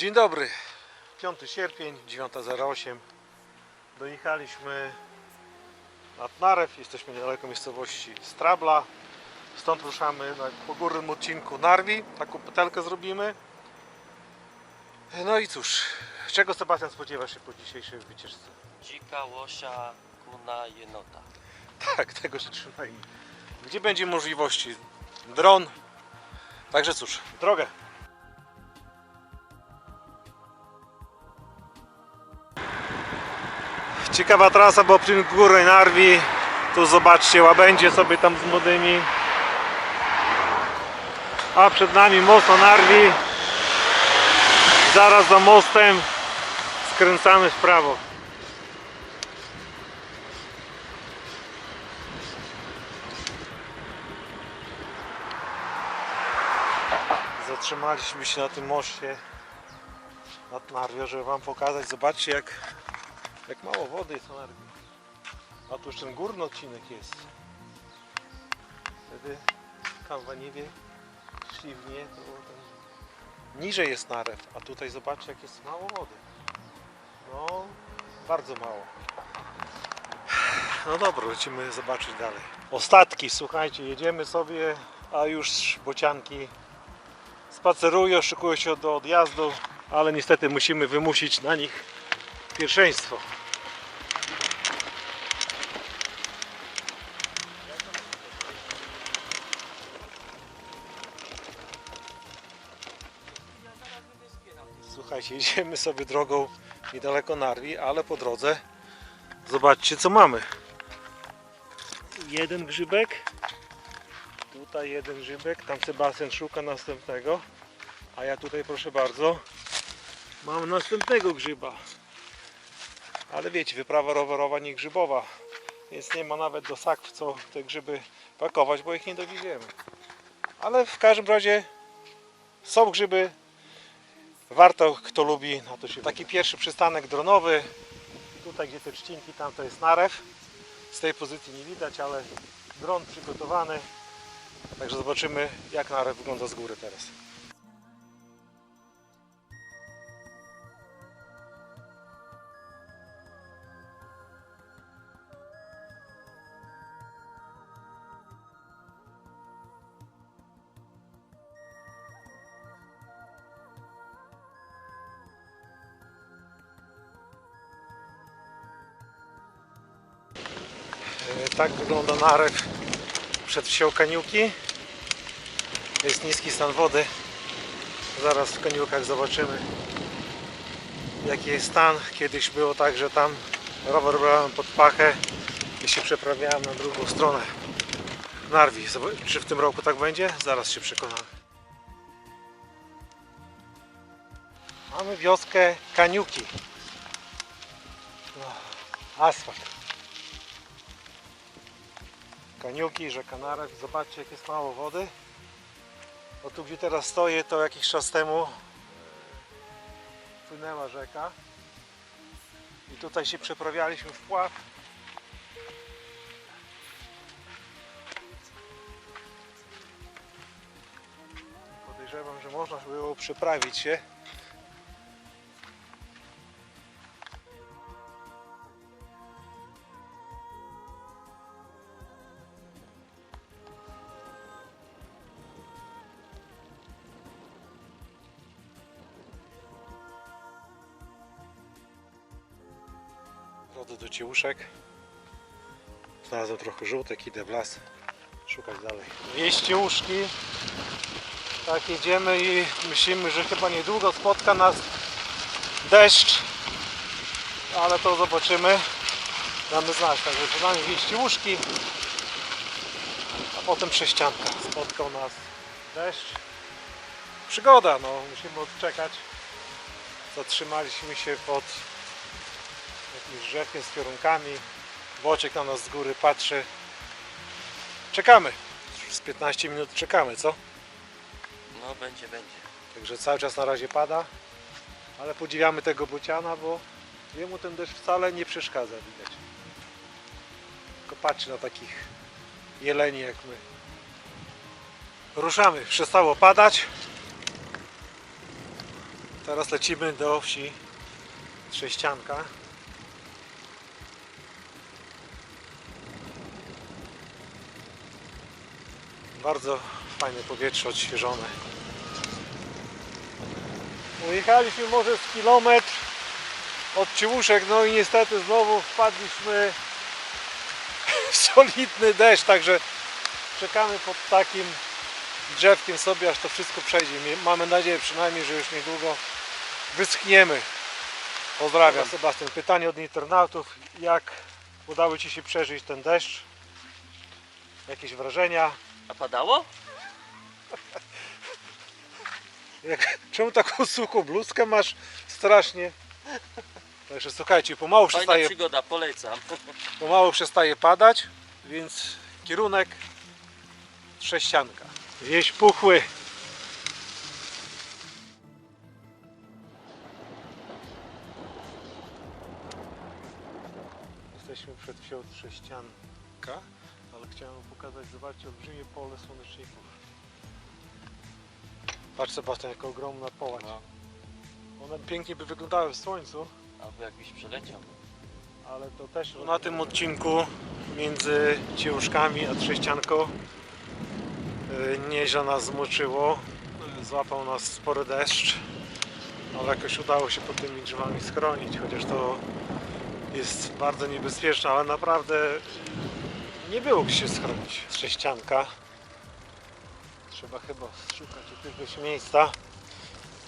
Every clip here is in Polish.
Dzień dobry. 5 sierpień, 9.08. Dojechaliśmy nad Narew. Jesteśmy niedaleko miejscowości Strabla. Stąd ruszamy na, po górnym odcinku Narwi. Taką petelkę zrobimy. No i cóż, czego Sebastian spodziewasz się po dzisiejszej wycieczce? Dzika, łosia, kuna, jenota. Tak, tego się trzymaj. Gdzie będzie możliwości? Dron. Także cóż, drogę. Ciekawa trasa, bo przy górę Narwi. Tu zobaczcie, łabędzie sobie tam z młodymi. A przed nami most na Narwi. Zaraz za mostem skręcamy w prawo. Zatrzymaliśmy się na tym moście nad Narwią, żeby Wam pokazać. Zobaczcie jak, jak mało wody jest na Narwie. A tu jeszcze ten górny odcinek jest. Wtedy kawa nie wie, śliwnie, to tam niżej jest narew, a tutaj zobaczcie jak jest mało wody. No, bardzo mało. No dobra, lecimy zobaczyć dalej. Ostatki, słuchajcie, jedziemy sobie, a już bocianki spacerują, szykują się do odjazdu, ale niestety musimy wymusić na nich pierwszeństwo. Idziemy sobie drogą niedaleko Narwi, ale po drodze zobaczcie co mamy. Jeden grzybek, tutaj jeden grzybek, tam Sebastian szuka następnego, a ja tutaj proszę bardzo mam następnego grzyba. Ale wiecie, wyprawa rowerowa nie grzybowa, więc nie ma nawet do sakw co te grzyby pakować, bo ich nie dowieziemy. Ale w każdym razie są grzyby, warto kto lubi na to się Taki pierwszy przystanek dronowy, tutaj gdzie te trzcinki, tam to jest narew. Z tej pozycji nie widać, ale dron przygotowany. Także zobaczymy jak narew wygląda z góry teraz. Tak wygląda narew przed wsią Kaniuki. Jest niski stan wody. Zaraz w Kaniukach zobaczymy jaki jest stan. Kiedyś było tak, że tam rower brałem pod pachę i się przeprawiałem na drugą stronę Narwi. Czy w tym roku tak będzie? Zaraz się przekonamy. Mamy wioskę Kaniuki. No, asfalt. Kaniuki, rzeka Narew. Zobaczcie jak jest mało wody. Bo tu gdzie teraz stoję to jakiś czas temu e, płynęła rzeka. I tutaj się przeprawialiśmy w pław. Podejrzewam, że można było przeprawić się. Do ciełuszek. Znalazłem trochę żółtek, idę w las szukać dalej. Wieść ciełuszki. Tak jedziemy i myślimy, że chyba niedługo spotka nas deszcz. Ale to zobaczymy. Damy znać. Także przynajmniej wieść ciełuszki. A potem prześcianka. Spotkał nas deszcz. Przygoda, no musimy odczekać. Zatrzymaliśmy się pod jakimś drzewkiem z piorunkami. Wojciech na nas z góry patrzy. Czekamy. Z 15 minut czekamy, co? No będzie, będzie. Także cały czas na razie pada. Ale podziwiamy tego bociana, bo jemu ten deszcz wcale nie przeszkadza, widać. Tylko patrzy na takich jeleni jak my. Ruszamy. Przestało padać. Teraz lecimy do wsi Trześcianka. Bardzo fajne powietrze odświeżone. Ujechaliśmy może z kilometr od Ciłuszek, no i niestety znowu wpadliśmy w solidny deszcz, także czekamy pod takim drzewkiem sobie, aż to wszystko przejdzie. Mamy nadzieję przynajmniej, że już niedługo wyschniemy. Pozdrawiam. Sebastian, pytanie od internautów. Jak udało Ci się przeżyć ten deszcz? Jakieś wrażenia? A padało? Jak, czemu taką suchą bluzkę masz strasznie? Także słuchajcie, pomału Fajna przestaje, przygoda, polecam. pomału przestaje padać, więc kierunek Trześcianka. Wieś Puchły. Jesteśmy przed wsią Trześcianka, ale chciałem pokazać, zobaczcie, olbrzymie pole słoneczników. Patrz Sebastian, jaka ogromna połać. No. One pięknie by wyglądały w słońcu, Albo jakbyś przeleciał. ale to też... Na tym odcinku między Ciłuszkami a Trześcianką y, nieźle nas zmoczyło. Y, Złapał nas spory deszcz, ale jakoś udało się pod tymi drzewami schronić, chociaż to jest bardzo niebezpieczne, ale naprawdę nie było gdzie się schronić. Trześcianka. Trzeba chyba szukać jakiegoś miejsca.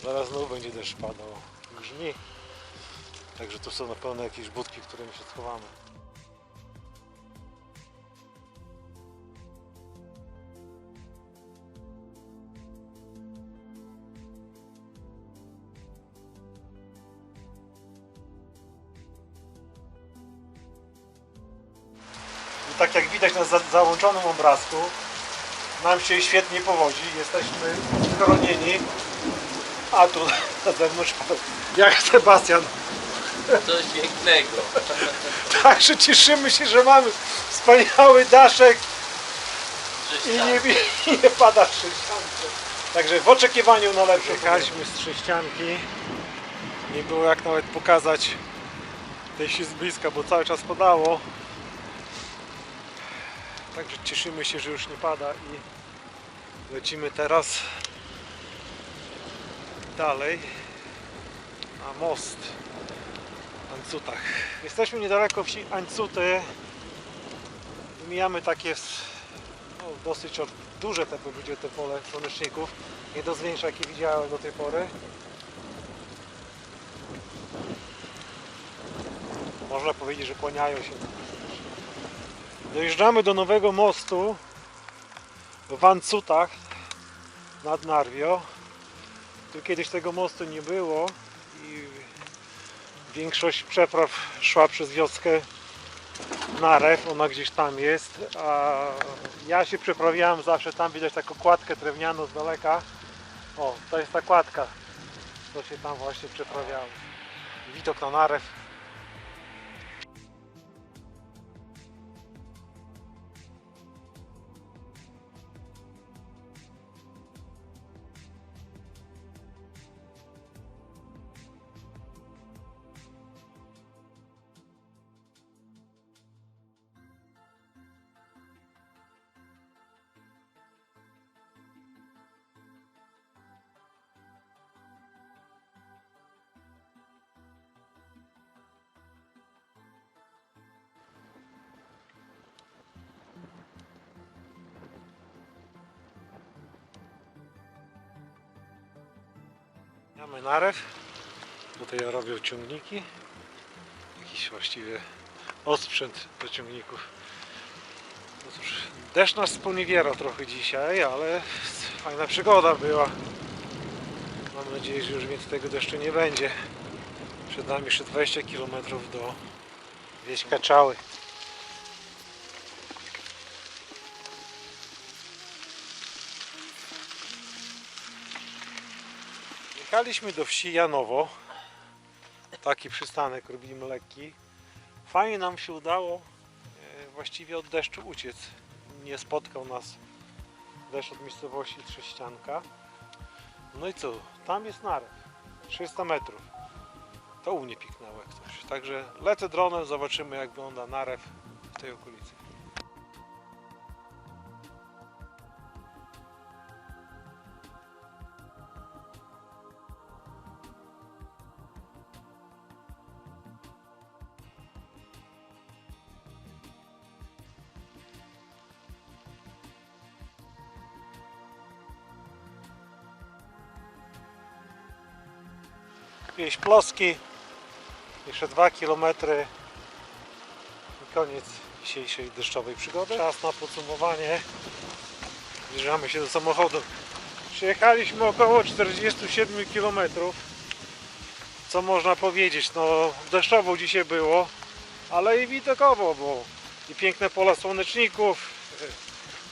Zaraz znowu będzie deszcz padał. Grzmi. Także tu są na pewno jakieś budki, w którymi się schowamy. Tak jak widać na za załączonym obrazku, nam się świetnie powodzi, jesteśmy schronieni, a tu na zewnątrz jak Sebastian Coś pięknego. Także cieszymy się, że mamy wspaniały daszek i nie, i nie pada. Także w oczekiwaniu na lepsze. Jechaliśmy z trześcianki. Nie było jak nawet pokazać tej się z bliska, bo cały czas padało. Także cieszymy się, że już nie pada i lecimy teraz dalej na most. Ancutach. Jesteśmy niedaleko wsi Ancuty. Mijamy takie no, dosyć duże te będzie te pole słoneczników. Nie do zwiększa jakie widziałem do tej pory. Można powiedzieć, że kłaniają się. Dojeżdżamy do nowego mostu w Ancutach nad Narwio. Tu kiedyś tego mostu nie było i Większość przepraw szła przez wioskę Narew, ona gdzieś tam jest, a ja się przeprawiałem zawsze tam, widać taką kładkę drewnianą z daleka. O, to jest ta kładka, to się tam właśnie przeprawiało. Widok na Narew. Mamy Narew, tutaj robią ciągniki, jakiś właściwie osprzęt do ciągników. No cóż, deszcz nas sponiewiera trochę dzisiaj, ale fajna przygoda była. Mam nadzieję, że już więcej tego deszczu nie będzie. Przed nami jeszcze 20 km do wieś Kaczały. Jechaliśmy do wsi Janowo. Taki przystanek robimy lekki. Fajnie nam się udało e, właściwie od deszczu uciec. Nie spotkał nas deszcz od miejscowości Trześcianka. No i co? Tam jest narew. 300 metrów. To u mnie piknęło jak coś. Także lecę dronem, zobaczymy jak wygląda narew w tej okolicy. Wieś Ploski, jeszcze 2 km i koniec dzisiejszej deszczowej przygody. Czas na podsumowanie. Zbliżamy się do samochodu. Przyjechaliśmy około 47 km. Co można powiedzieć? No deszczowo dzisiaj było, ale i widokowo, bo i piękne pola słoneczników,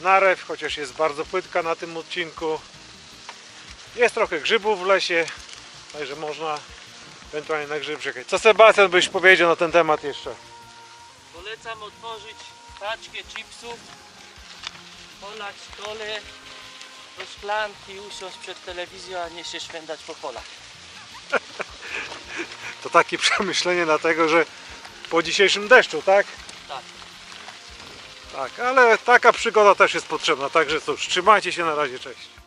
narew, chociaż jest bardzo płytka na tym odcinku. Jest trochę grzybów w lesie, Także można ewentualnie na grzyb czekać. Co Sebastian byś powiedział na ten temat jeszcze? Polecam otworzyć paczkę chipsów, polać kole do szklanki, usiąść przed telewizją, a nie się szwendać po polach. To takie przemyślenie dlatego, że po dzisiejszym deszczu, tak? Tak. Tak, ale taka przygoda też jest potrzebna. Także cóż, trzymajcie się na razie, cześć.